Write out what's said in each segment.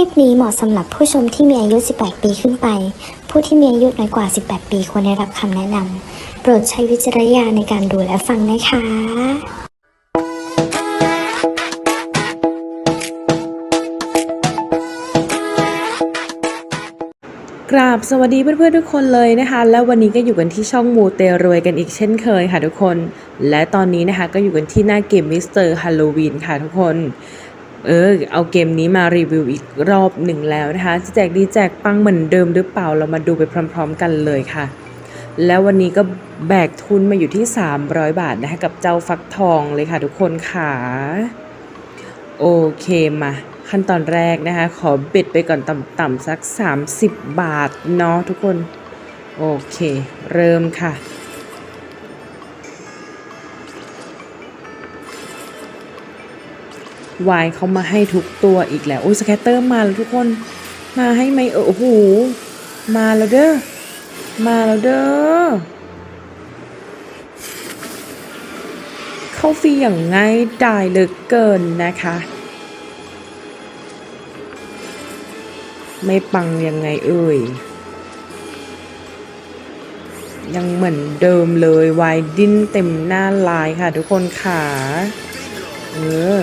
ลิปนี้เหมาะสำหรับผู้ชมที่มีอายุ 18 ปีขึ้นไป ผู้ที่มีอายุน้อยกว่า 18 ปีควรได้รับคำแนะนำ โปรดใช้วิจารณญาณในการดูและฟังนะคะกราบสวัสดีเพื่อนๆทุกคนเลยนะคะ แล้ววันนี้ก็อยู่กันที่ช่องมูเตรวยกันอีกเช่นเคยค่ะทุกคน และตอนนี้นะคะก็อยู่กันที่หน้าเกมมิสเตอร์ฮาโลวีนค่ะทุกคน เออเอาเกมนี้มารีวิวอีกรอบหนึ่งแล้วนะคะจะแจกดีแจกปังเหมือนเดิมหรือเปล่าเรามาดูไปพร้อม ๆ กันเลยค่ะ แล้ววันนี้ก็แบกทุนมาอยู่ที่ 300 บาทนะคะกับเจ้าฟักทองเลยค่ะทุกคนค่ะโอเคมาขั้นตอนแรกนะคะ ขอเบ็ดไปก่อนต่ำๆสัก 30 บาทเนาะทุกคน โอเค เริ่มค่ะ วายเขามาให้ทุกตัวอีกแล้วโอ้ยสแคตเตอร์มาแล้วทุกคนมาให้ไหมเออโอ้โหมาแล้วเด้อมาแล้วเด้อเข้าฟรีอย่างง่ายดายเหลือเกินนะคะ ไม่ปังยังไงเอ่ยยังเหมือนเดิมเลยวายดิ้นเต็มหน้าลายค่ะทุกคนขาเออ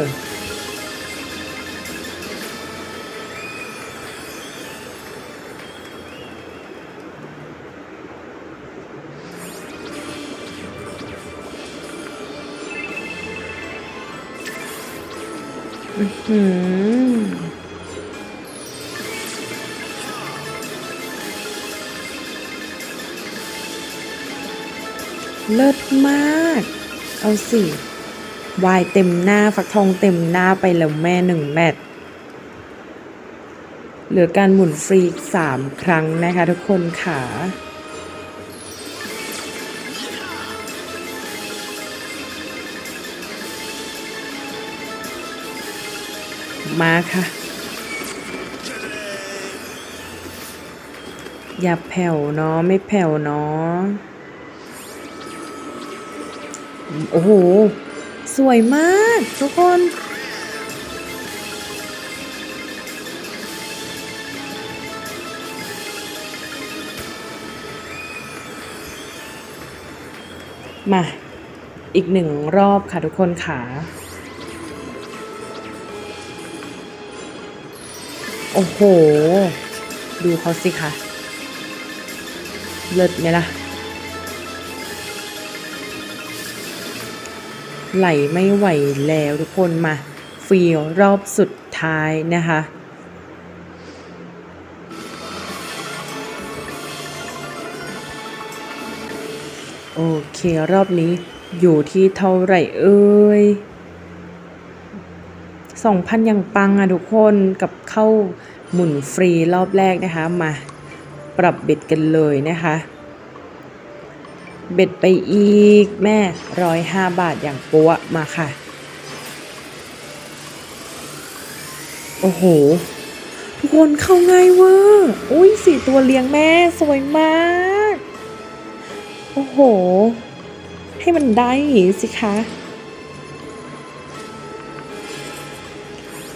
อืมเลิศมาก เอาสิวายเต็มหน้าฟักทองเต็มหน้าไปแล้วแม่หนึ่งแมตช์เหลือการหมุนฟรีสามครั้งนะคะทุกคนค่ะ มาค่ะ อย่าแผ่วเนาะไม่แผ่วเนาะโอ้โห สวยมากทุกคนมา อีกหนึ่งรอบค่ะทุกคนค่ะ โอ้โห ดูเขาสิคะเลิศไหมล่ะ ไหลไม่ไหวแล้วทุกคนมาฟีลรอบสุดท้ายนะคะโอเค รอบนี้อยู่ที่เท่าไหร่เอ่ยสองพันยังปังอะทุกคนกับเข้า หมุนฟรีรอบแรกนะคะมาปรับเบ็ดกันเลยนะคะ เบ็ดไปอีกแม่ร้อยห้าบาทอย่างปัวมาค่ะ โอ้โห ทุกคนเข้าง่ายเวอร์อุ้ยสี่ตัวเลี้ยงแม่สวยมาก โอ้โห ให้มันได้สิคะ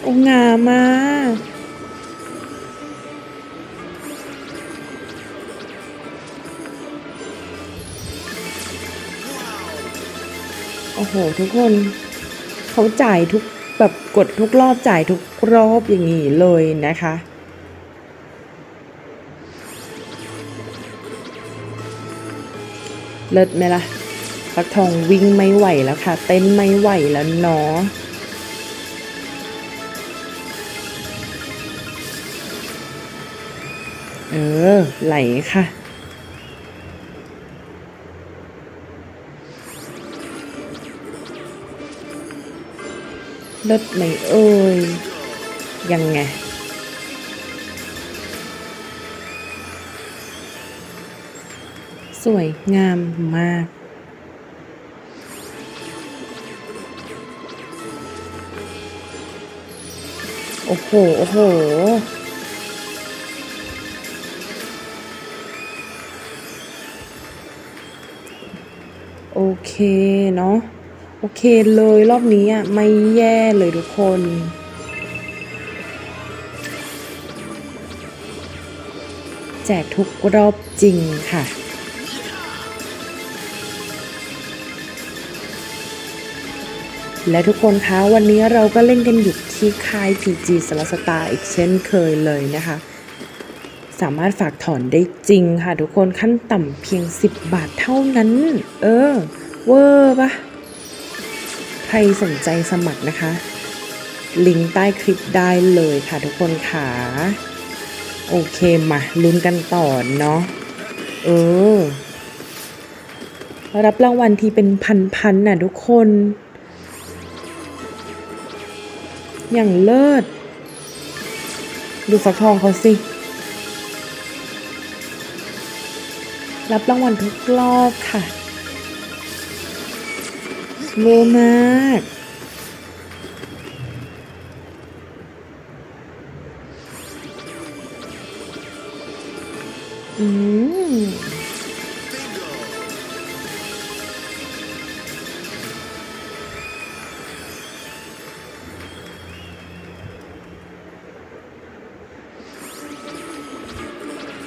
โอ้งามมาก โอ้โห ทุกคนเขาจ่ายทุกแบบกดทุกรอบจ่ายทุกรอบอย่างนี้เลยนะคะ เลิศไหมล่ะฟักทองวิ่งไม่ไหวแล้วค่ะ เต้นไม่ไหวแล้วเนาะเออ ไหลค่ะ เลิศไหมเอ่ยยังไงสวยงามมาก โอ้โห โอ้โห โอเค เนาะ โอเคเลยรอบนี้อะไม่แย่เลยทุกคนแจกทุกรอบจริงค่ะ และทุกคนคะวันนี้เราก็เล่นกันอยู่ที่ค่าย PG สลสตาอีกเช่นเคยเลยนะคะ สามารถฝากถอนได้จริงค่ะ ทุกคนขั้นต่ำเพียง 10 บาทเท่านั้น เออ เวอร์ปะ ใครสนใจสมัครนะคะ ลิงก์ใต้คลิปได้เลยค่ะทุกคนค่ะ โอเคมาลุ้นกันต่อเนาะเออ รับรางวัลทีเป็นพันๆน่ะทุกคน อย่างเลิศ ดูฟักทองเขาสิ รับรางวัลทุกรอบค่ะ โลมากอืม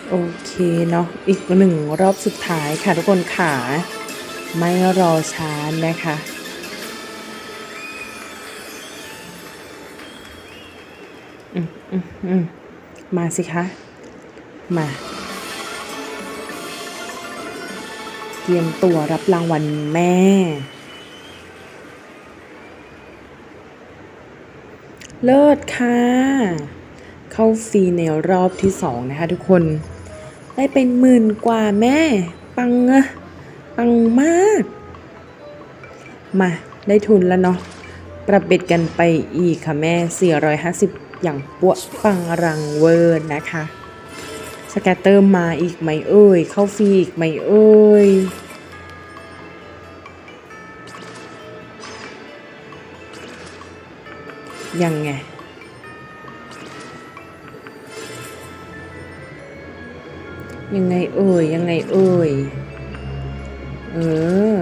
โอเคเนาะอีกหนึ่งรอบสุดท้ายค่ะทุกคนขาไม่รอช้านะคะ อืมมาสิคะ มาเตรียมตัวรับรางวัลแม่ เลิศค่ะ เข้าฟรีในรอบที่สองนะคะทุกคน ได้เป็นหมื่นกว่าแม่ ปังอะปังมาก มา ได้ทุนแล้วเนาะปรับเบ็ดกันไปอีกค่ะแม่ 450 อย่างปัวปังรังเวอร์นะคะ สแกตเตอร์มาอีกไหมเอ่ย เข้าฟรีอีกไหมเอ่ยยังไง ยังไงเอ่ย ยังไงเอ่ย เออ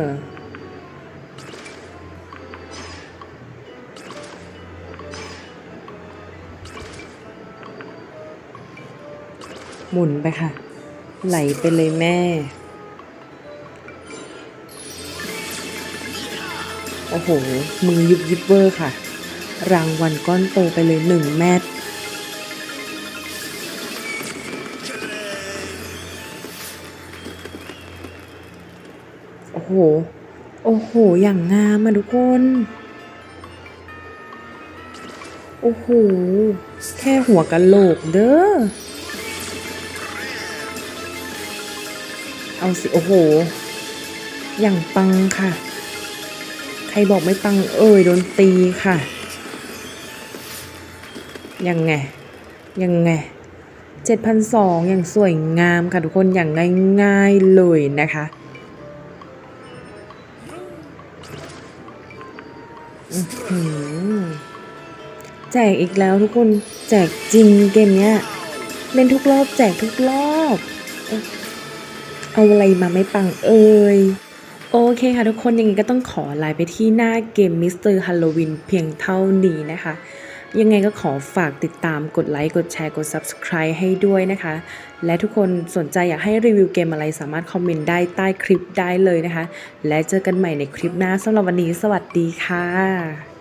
หมุนไปค่ะ ไหลไปเลยแม่ โอ้โห มือยุบยิบเวอร์ค่ะ รางวัลก้อนโตไปเลยหนึ่งแมตโอ้โห โอ้โห อย่างงามอะทุกคน โอ้โห แค่หัวกะโหลกเด้อ เอาสิ โอ้โห อย่างปังค่ะ ใครบอกไม่ปังเอ่ยโดนตีค่ะ ยังไง ยังไง7,200อย่างสวยงามค่ะทุกคนอย่างง่ายๆเลยนะคะอือหือแจกอีกแล้วทุกคนแจกจริงเกมเนี้ย เล่นทุกรอบแจกทุกรอบเอ้ย เอาอะไรมาไม่ปังเอ่ยโอเคค่ะทุกคนยังไงก็ต้องขอไลน์ไปที่หน้าเกมมิสเตอร์ฮัลโลวีนเพียงเท่านี้นะคะ ยังไงก็ขอฝากติดตามกดไลค์กดแชร์กด Subscribe ให้ด้วยนะคะ และทุกคนสนใจอยากให้รีวิวเกมอะไรสามารถคอมเมนต์ได้ใต้คลิปได้เลยนะคะ และเจอกันใหม่ในคลิปหน้าสำหรับวันนี้ สวัสดีค่ะ